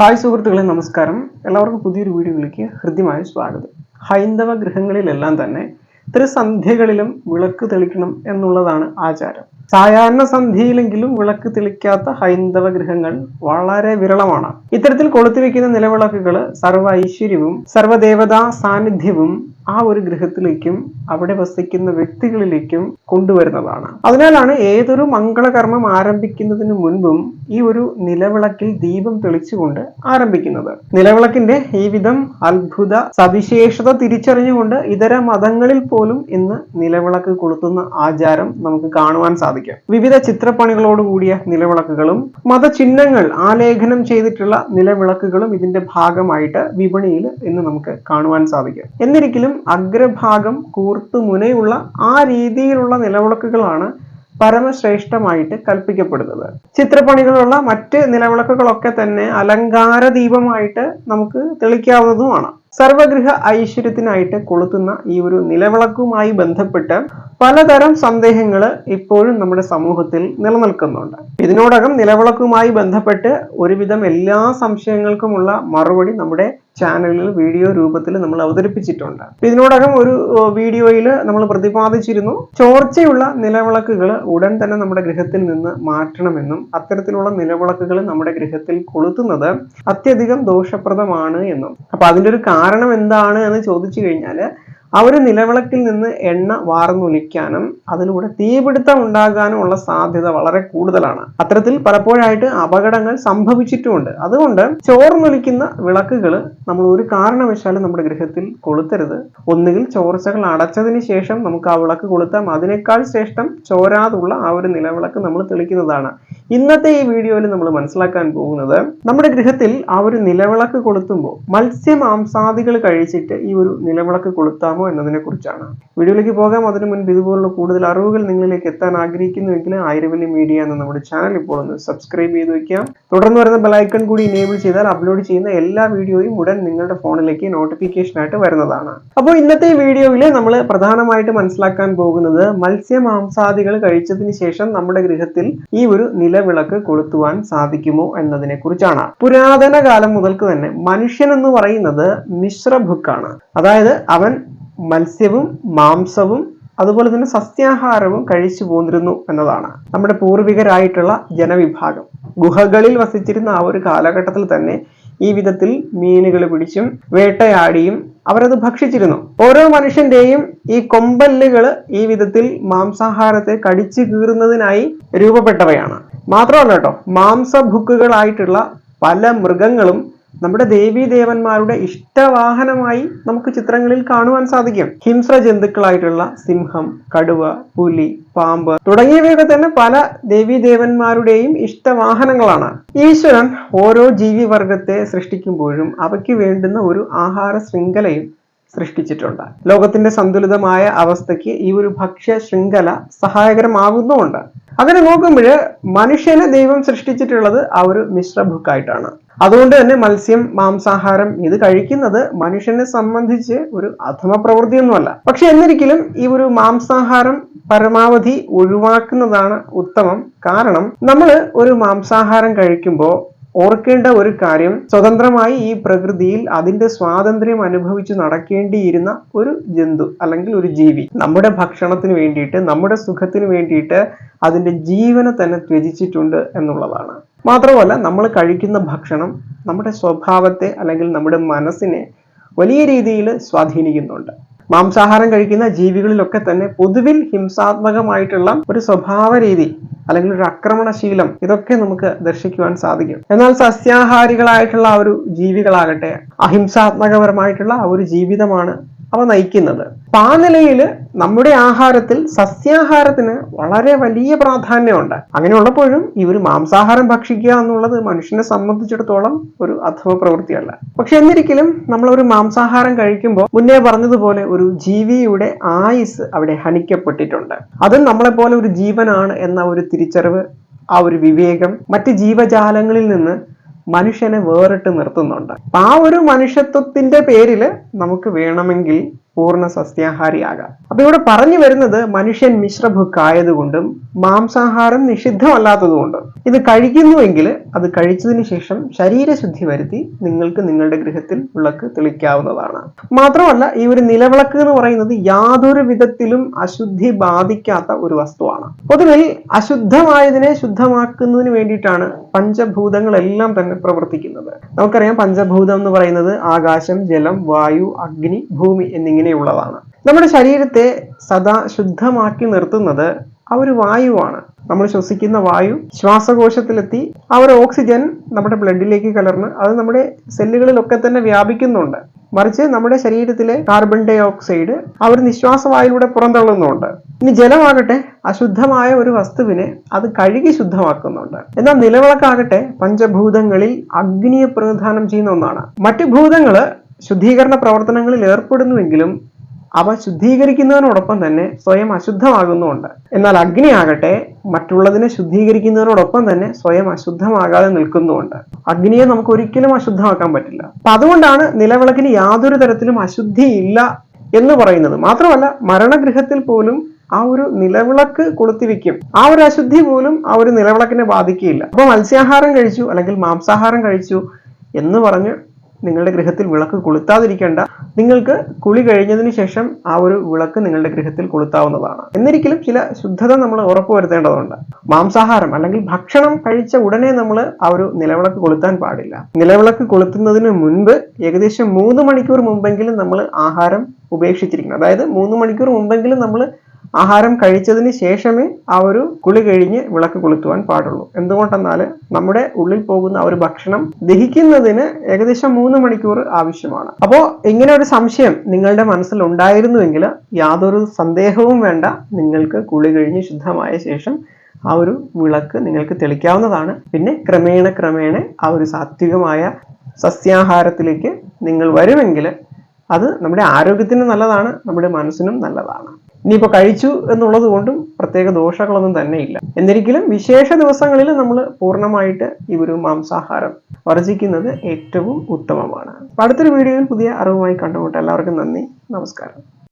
Hi സുഹൃത്തുക്കളെ നമസ്കാരം. എല്ലാവർക്കും പുതിയൊരു വീഡിയോയിലേക്ക് ഹൃദ്യമായ സ്വാഗതം. ഹൈന്ദവ ഗൃഹങ്ങളിലെല്ലാം തന്നെ ത്രിസന്ധ്യകളിലും വിളക്ക് തെളിക്കണം എന്നുള്ളതാണ് ആചാരം. സാധാരണ സന്ധിയിലെങ്കിലും വിളക്ക് തെളിക്കാത്ത ഹൈന്ദവ ഗൃഹങ്ങൾ വളരെ വിരളമാണ്. ഇത്തരത്തിൽ കൊളുത്തിവെക്കുന്ന നിലവിളക്കുകൾ സർവ ഐശ്വര്യവും സർവദേവതാ സാന്നിധ്യവും ആ ഒരു ഗൃഹത്തിലേക്കും അവിടെ വസിക്കുന്ന വ്യക്തികളിലേക്കും കൊണ്ടുവരുന്നതാണ്. അതിനാലാണ് ഏതൊരു മംഗളകർമ്മം ആരംഭിക്കുന്നതിന് മുൻപും ഈ ഒരു നിലവിളക്കിൽ ദീപം തെളിച്ചുകൊണ്ട് ആരംഭിക്കുന്നത്. നിലവിളക്കിന്റെ ഈ വിധം അത്ഭുത സവിശേഷത തിരിച്ചറിഞ്ഞുകൊണ്ട് ഇതര മതങ്ങളിൽ പോലും ഇന്ന് നിലവിളക്ക് കൊളുത്തുന്ന ആചാരം നമുക്ക് കാണുവാൻ സാധിക്കും. വിവിധ ചിത്രപ്പണികളോട് കൂടിയ നിലവിളക്കുകളും മതചിഹ്നങ്ങൾ ആലേഖനം ചെയ്തിട്ടുള്ള നിലവിളക്കുകളും ഇതിന്റെ ഭാഗമായിട്ട് വിപണിയിൽ ഇന്ന് നമുക്ക് കാണുവാൻ സാധിക്കും. എന്നിരിക്കലും അഗ്രഭാഗം കൂർത്തു മുനയുള്ള ആ രീതിയിലുള്ള നിലവിളക്കുകളാണ് പരമശ്രേഷ്ഠമായിട്ട് കൽപ്പിക്കപ്പെടുന്നത്. ചിത്രപ്പണികളുള്ള മറ്റ് നിലവിളക്കുകളൊക്കെ തന്നെ അലങ്കാര ദീപമായിട്ട് നമുക്ക് തെളിക്കാവുന്നതുമാണ്. സർവഗൃഹ ഐശ്വര്യത്തിനായിട്ട് കൊളുത്തുന്ന ഈ ഒരു നിലവിളക്കുമായി ബന്ധപ്പെട്ട് പലതരം സന്ദേഹങ്ങൾ ഇപ്പോഴും നമ്മുടെ സമൂഹത്തിൽ നിലനിൽക്കുന്നുണ്ട്. ഇതിനോടകം നിലവിളക്കുമായി ബന്ധപ്പെട്ട് ഒരുവിധം എല്ലാ സംശയങ്ങൾക്കുമുള്ള മറുപടി നമ്മുടെ ചാനലിൽ വീഡിയോ രൂപത്തിൽ നമ്മൾ അവതരിപ്പിച്ചിട്ടുണ്ട്. ഇതിനോടകം ഒരു വീഡിയോയിൽ നമ്മൾ പ്രതിപാദിച്ചിരുന്നു ചോർച്ചയുള്ള നിലവിളക്കുകൾ ഉടൻ തന്നെ നമ്മുടെ ഗൃഹത്തിൽ നിന്ന് മാറ്റണമെന്നും അത്തരത്തിലുള്ള നിലവിളക്കുകൾ നമ്മുടെ ഗൃഹത്തിൽ കൊളുത്തുന്നത് അത്യധികം ദോഷപ്രദമാണ് എന്നും. അപ്പൊ അതിന്റെ ഒരു കാരണം എന്താണ് എന്ന് ചോദിച്ചു കഴിഞ്ഞാൽ ആ ഒരു നിലവിളക്കിൽ നിന്ന് എണ്ണ വാർന്നൊലിക്കാനും അതിലൂടെ തീപിടുത്തം ഉണ്ടാകാനും ഉള്ള സാധ്യത വളരെ കൂടുതലാണ്. അത്തരത്തിൽ പലപ്പോഴായിട്ട് അപകടങ്ങൾ സംഭവിച്ചിട്ടുമുണ്ട്. അതുകൊണ്ട് ചോർന്നൊലിക്കുന്ന വിളക്കുകൾ നമ്മൾ ഒരു കാരണവശാലും നമ്മുടെ ഗൃഹത്തിൽ കൊളുത്തരുത്. ഒന്നുകിൽ ചോർച്ചകൾ അടച്ചതിന് ശേഷം നമുക്ക് ആ വിളക്ക് കൊളുത്താം. അതിനേക്കാൾ ശ്രേഷ്ഠം ചോരാതുള്ള ആ ഒരു നിലവിളക്ക് നമ്മൾ തെളിക്കുന്നതാണ്. ഇന്നത്തെ ഈ വീഡിയോയിൽ നമ്മൾ മനസ്സിലാക്കാൻ പോകുന്നത് നമ്മുടെ ഗൃഹത്തിൽ ആ ഒരു നിലവിളക്ക് കൊളുത്തുമ്പോൾ മത്സ്യമാംസാദികൾ കഴിച്ചിട്ട് ഈ ഒരു നിലവിളക്ക് കൊളുത്താമോ എന്നതിനെ കുറിച്ചാണ് വീഡിയോയിലേക്ക് പോകാം. അതിനു മുൻപ് ഇതുപോലുള്ള കൂടുതൽ അറിവുകൾ നിങ്ങളിലേക്ക് എത്താൻ ആഗ്രഹിക്കുന്നുവെങ്കിൽ ആയിരവല്ലി മീഡിയ എന്ന നമ്മുടെ ചാനൽ ഇപ്പോൾ ഒന്ന് സബ്സ്ക്രൈബ് ചെയ്ത് വയ്ക്കാം. തുടർന്ന് വരുന്ന ബെലൈക്കൺ കൂടി ഇനേബിൾ ചെയ്താൽ അപ്ലോഡ് ചെയ്യുന്ന എല്ലാ വീഡിയോയും ഉടൻ നിങ്ങളുടെ ഫോണിലേക്ക് നോട്ടിഫിക്കേഷൻ ആയിട്ട് വരുന്നതാണ്. അപ്പോൾ ഇന്നത്തെ വീഡിയോയിൽ നമ്മൾ പ്രധാനമായിട്ട് മനസ്സിലാക്കാൻ പോകുന്നത് മത്സ്യ മാംസാദികൾ കഴിച്ചതിന് ശേഷം നമ്മുടെ ഗൃഹത്തിൽ ഈ ഒരു നിലവിളക്ക് കൊളുത്തുവാൻ സാധിക്കുമോ എന്നതിനെ കുറിച്ചാണ് പുരാതന കാലം മുതൽക്ക് തന്നെ മനുഷ്യൻ എന്ന് പറയുന്നത് മിശ്രഭുക്കാണ്. അതായത് അവൻ മത്സ്യവും മാംസവും അതുപോലെ തന്നെ സസ്യാഹാരവും കഴിച്ചു പോന്നിരുന്നു എന്നതാണ് നമ്മുടെ പൂർവികരായിട്ടുള്ള ജനവിഭാഗം. ഗുഹകളിൽ വസിച്ചിരുന്ന ആ ഒരു കാലഘട്ടത്തിൽ തന്നെ ഈ വിധത്തിൽ മീനുകൾ പിടിച്ചും വേട്ടയാടിയും അവരത് ഭക്ഷിച്ചിരുന്നു. ഓരോ മനുഷ്യന്റെയും ഈ കൊമ്പല്ലുകൾ ഈ വിധത്തിൽ മാംസാഹാരത്തെ കടിച്ചു കീറുന്നതിനായി രൂപപ്പെട്ടവയാണ്. മാത്രമല്ല കേട്ടോ മാംസഭുക്കുകളായിട്ടുള്ള പല മൃഗങ്ങളും നമ്മുടെ ദേവീ ദേവന്മാരുടെ ഇഷ്ടവാഹനമായി നമുക്ക് ചിത്രങ്ങളിൽ കാണുവാൻ സാധിക്കും. ഹിംസ്ര ജന്തുക്കളായിട്ടുള്ള സിംഹം കടുവ പുലി പാമ്പ് തുടങ്ങിയവയൊക്കെ തന്നെ പല ദേവീ ദേവന്മാരുടെയും ഇഷ്ടവാഹനങ്ങളാണ്. ഈശ്വരൻ ഓരോ ജീവിവർഗത്തെ സൃഷ്ടിക്കുമ്പോഴും അവയ്ക്ക് വേണ്ടുന്ന ഒരു ആഹാര ശൃംഖലയും സൃഷ്ടിച്ചിട്ടുണ്ട്. ലോകത്തിന്റെ സന്തുലിതമായ അവസ്ഥയ്ക്ക് ഈ ഒരു ഭക്ഷ്യ ശൃംഖല സഹായകരമാകുന്നുമുണ്ട് അങ്ങനെ നോക്കുമ്പോൾ മനുഷ്യനെ ദൈവം സൃഷ്ടിച്ചിട്ടുള്ളത് ആ ഒരു മിശ്ര ബുക്കായിട്ടാണ്. അതുകൊണ്ട് തന്നെ മത്സ്യം മാംസാഹാരം ഇത് കഴിക്കുന്നത് മനുഷ്യനെ സംബന്ധിച്ച് ഒരു അധമ പ്രവൃത്തിയൊന്നുമല്ല. പക്ഷെ എന്നിരിക്കലും ഈ ഒരു മാംസാഹാരം പരമാവധി ഒഴിവാക്കുന്നതാണ് ഉത്തമം. കാരണം നമ്മൾ ഒരു മാംസാഹാരം കഴിക്കുമ്പോൾ ഓർക്കേണ്ട ഒരു കാര്യം സ്വതന്ത്രമായി ഈ പ്രകൃതിയിൽ അതിന്റെ സ്വാതന്ത്ര്യം അനുഭവിച്ച് നടക്കേണ്ടിയിരുന്ന ഒരു ജന്തു അല്ലെങ്കിൽ ഒരു ജീവി നമ്മുടെ ഭക്ഷണത്തിന് വേണ്ടിയിട്ട് നമ്മുടെ സുഖത്തിന് വേണ്ടിയിട്ട് അതിന്റെ ജീവനെ തന്നെ ത്യജിച്ചിട്ടുണ്ട് എന്നുള്ളതാണ്. മാത്രമല്ല നമ്മൾ കഴിക്കുന്ന ഭക്ഷണം നമ്മുടെ സ്വഭാവത്തെ അല്ലെങ്കിൽ നമ്മുടെ മനസ്സിനെ വലിയ രീതിയിൽ സ്വാധീനിക്കുന്നുണ്ട്. മാംസാഹാരം കഴിക്കുന്ന ജീവികളിലൊക്കെ തന്നെ പൊതുവിൽ ഹിംസാത്മകമായിട്ടുള്ള ഒരു സ്വഭാവ രീതി അല്ലെങ്കിൽ ഒരു ആക്രമണശീലം ഇതൊക്കെ നമുക്ക് ദർശിക്കുവാൻ സാധിക്കും. എന്നാൽ സസ്യാഹാരികളായിട്ടുള്ള ഒരു ജീവികളാകട്ടെ അഹിംസാത്മകപരമായിട്ടുള്ള ഒരു ജീവിതമാണ് അവ നയിക്കുന്നത്. അപ്പൊ ആ നിലയിൽ നമ്മുടെ ആഹാരത്തിൽ സസ്യാഹാരത്തിന് വളരെ വലിയ പ്രാധാന്യമുണ്ട്. അങ്ങനെയുള്ളപ്പോഴും ഈ ഒരു മാംസാഹാരം ഭക്ഷിക്കുക എന്നുള്ളത് മനുഷ്യനെ സംബന്ധിച്ചിടത്തോളം ഒരു അധമ പ്രവൃത്തിയല്ല. പക്ഷെ എന്നിരിക്കലും നമ്മൾ ഒരു മാംസാഹാരം കഴിക്കുമ്പോൾ മുന്നേ പറഞ്ഞതുപോലെ ഒരു ജീവിയുടെ ആയുസ് അവിടെ ഹനിക്കപ്പെട്ടിട്ടുണ്ട്. അതും നമ്മളെപ്പോലെ ഒരു ജീവനാണ് എന്ന ഒരു തിരിച്ചറിവ് ആ ഒരു വിവേകം മറ്റ് ജീവജാലങ്ങളിൽ നിന്ന് മനുഷ്യനെ വേറിട്ട് നിർത്തുന്നുണ്ട്. ആ ഒരു മനുഷ്യത്വത്തിന്റെ പേരിൽ നമുക്ക് വേണമെങ്കിൽ പൂർണ സസ്യാഹാരിയാകാം. അപ്പൊ ഇവിടെ പറഞ്ഞു വരുന്നത് മനുഷ്യൻ മിശ്രഭുക്കായതുകൊണ്ടും മാംസാഹാരം നിഷിദ്ധമല്ലാത്തതുകൊണ്ടും. ഇത് കഴിക്കുന്നുവെങ്കിൽ അത് കഴിച്ചതിന് ശേഷം ശരീരശുദ്ധി വരുത്തി നിങ്ങൾക്ക് നിങ്ങളുടെ ഗൃഹത്തിൽ വിളക്ക് തെളിക്കാവുന്നതാണ്. മാത്രമല്ല ഈ ഒരു നിലവിളക്ക് എന്ന് പറയുന്നത് യാതൊരു വിധത്തിലും അശുദ്ധി ബാധിക്കാത്ത ഒരു വസ്തുവാണ്. പൊതുവെ അശുദ്ധമായതിനെ ശുദ്ധമാക്കുന്നതിന് വേണ്ടിയിട്ടാണ് പഞ്ചഭൂതങ്ങളെല്ലാം തന്നെ പ്രവർത്തിക്കുന്നത്. നമുക്കറിയാം പഞ്ചഭൂതം എന്ന് പറയുന്നത് ആകാശം ജലം വായു അഗ്നി ഭൂമി എന്നിങ്ങനെയുള്ളതാണ്. നമ്മുടെ ശരീരത്തെ സദാ ശുദ്ധമാക്കി നിർത്തുന്നത് ആ ഒരു വായുവാണ്. നമ്മൾ ശ്വസിക്കുന്ന വായു ശ്വാസകോശത്തിലെത്തി ആ ഒരു ഓക്സിജൻ നമ്മുടെ ബ്ലഡിലേക്ക് കലർന്ന് അത് നമ്മുടെ സെല്ലുകളിലൊക്കെ തന്നെ വ്യാപിക്കുന്നുണ്ട്. മറിച്ച് നമ്മുടെ ശരീരത്തിലെ കാർബൺ ഡൈ ഓക്സൈഡ് ഒരു നിശ്വാസവായിലൂടെ പുറന്തള്ളുന്നുണ്ട്. ഇനി ജലമാകട്ടെ അശുദ്ധമായ ഒരു വസ്തുവിനെ അത് കഴുകി ശുദ്ധമാക്കുന്നുണ്ട്. എന്നാൽ നിലവിളക്കാകട്ടെ പഞ്ചഭൂതങ്ങളിൽ അഗ്നിയെ പ്രതിനിധാനം ചെയ്യുന്ന ഒന്നാണ്. മറ്റു ഭൂതങ്ങൾ ശുദ്ധീകരണ പ്രവർത്തനങ്ങളിൽ ഏർപ്പെടുന്നുവെങ്കിലും അവ ശുദ്ധീകരിക്കുന്നതിനോടൊപ്പം തന്നെ സ്വയം അശുദ്ധമാകുന്നുമുണ്ട്. എന്നാൽ അഗ്നി ആകട്ടെ മറ്റുള്ളതിനെ ശുദ്ധീകരിക്കുന്നതിനോടൊപ്പം തന്നെ സ്വയം അശുദ്ധമാകാതെ നിൽക്കുന്നുമുണ്ട്. അഗ്നിയെ നമുക്ക് ഒരിക്കലും അശുദ്ധമാക്കാൻ പറ്റില്ല. അപ്പൊ അതുകൊണ്ടാണ് നിലവിളക്കിന് യാതൊരു തരത്തിലും അശുദ്ധി ഇല്ല എന്ന് പറയുന്നത്. മാത്രമല്ല മരണഗൃഹത്തിൽ പോലും ആ ഒരു നിലവിളക്ക് കൊളുത്തിവെക്കും. ആ ഒരു അശുദ്ധി പോലും ആ ഒരു നിലവിളക്കിനെ ബാധിക്കുകയില്ല. അപ്പൊ മത്സ്യാഹാരം കഴിച്ചു അല്ലെങ്കിൽ മാംസാഹാരം കഴിച്ചു എന്ന് പറഞ്ഞ് നിങ്ങളുടെ ഗൃഹത്തിൽ വിളക്ക് കൊളുത്താതിരിക്കേണ്ട. നിങ്ങൾക്ക് കുളി കഴിഞ്ഞതിന് ശേഷം ആ ഒരു വിളക്ക് നിങ്ങളുടെ ഗൃഹത്തിൽ കൊളുത്താവുന്നതാണ്. എന്നിരിക്കലും ചില ശുദ്ധത നമ്മൾ ഉറപ്പുവരുത്തേണ്ടതുണ്ട് മാംസാഹാരം അല്ലെങ്കിൽ ഭക്ഷണം കഴിച്ച ഉടനെ നമ്മൾ ആ ഒരു നിലവിളക്ക് കൊളുത്താൻ പാടില്ല. നിലവിളക്ക് കൊളുത്തുന്നതിന് മുൻപ് ഏകദേശം മൂന്ന് മണിക്കൂർ മുമ്പെങ്കിലും നമ്മൾ ആഹാരം ഉപേക്ഷിച്ചിരിക്കണം. അതായത് മൂന്ന് മണിക്കൂർ മുമ്പെങ്കിലും നമ്മൾ ആഹാരം കഴിച്ചതിന് ശേഷമേ ആ ഒരു കുളി കഴിഞ്ഞ് വിളക്ക് കൊളുത്തുവാൻ പാടുള്ളൂ. എന്തുകൊണ്ടെന്നാൽ നമ്മുടെ ഉള്ളിൽ പോകുന്ന ആ ഒരു ഭക്ഷണം ദഹിക്കുന്നതിന് ഏകദേശം മൂന്ന് മണിക്കൂർ ആവശ്യമാണ്. അപ്പോൾ ഇങ്ങനെ ഒരു സംശയം നിങ്ങളുടെ മനസ്സിൽ ഉണ്ടായിരുന്നുവെങ്കിൽ യാതൊരു സന്ദേഹവും വേണ്ട. നിങ്ങൾക്ക് കുളി കഴിഞ്ഞ് ശുദ്ധമായ ശേഷം ആ ഒരു വിളക്ക് നിങ്ങൾക്ക് തെളിക്കാവുന്നതാണ്. പിന്നെ ക്രമേണ ക്രമേണ ആ ഒരു സാത്വികമായ സസ്യാഹാരത്തിലേക്ക് നിങ്ങൾ വരുമെങ്കിൽ അത് നമ്മുടെ ആരോഗ്യത്തിന് നല്ലതാണ് നമ്മുടെ മനസ്സിനും നല്ലതാണ്. ഇനിയിപ്പോൾ കഴിച്ചു എന്നുള്ളത് കൊണ്ടും പ്രത്യേക ദോഷങ്ങളൊന്നും തന്നെ ഇല്ല എന്നിരിക്കലും വിശേഷ ദിവസങ്ങളിൽ നമ്മൾ പൂർണമായിട്ട് ഈ ഒരു മാംസാഹാരം വർജിക്കുന്നത് ഏറ്റവും ഉത്തമമാണ്. അടുത്തൊരു വീഡിയോയിൽ പുതിയ അറിവുമായി കണ്ടുമുട്ട. എല്ലാവർക്കും നന്ദി. നമസ്കാരം.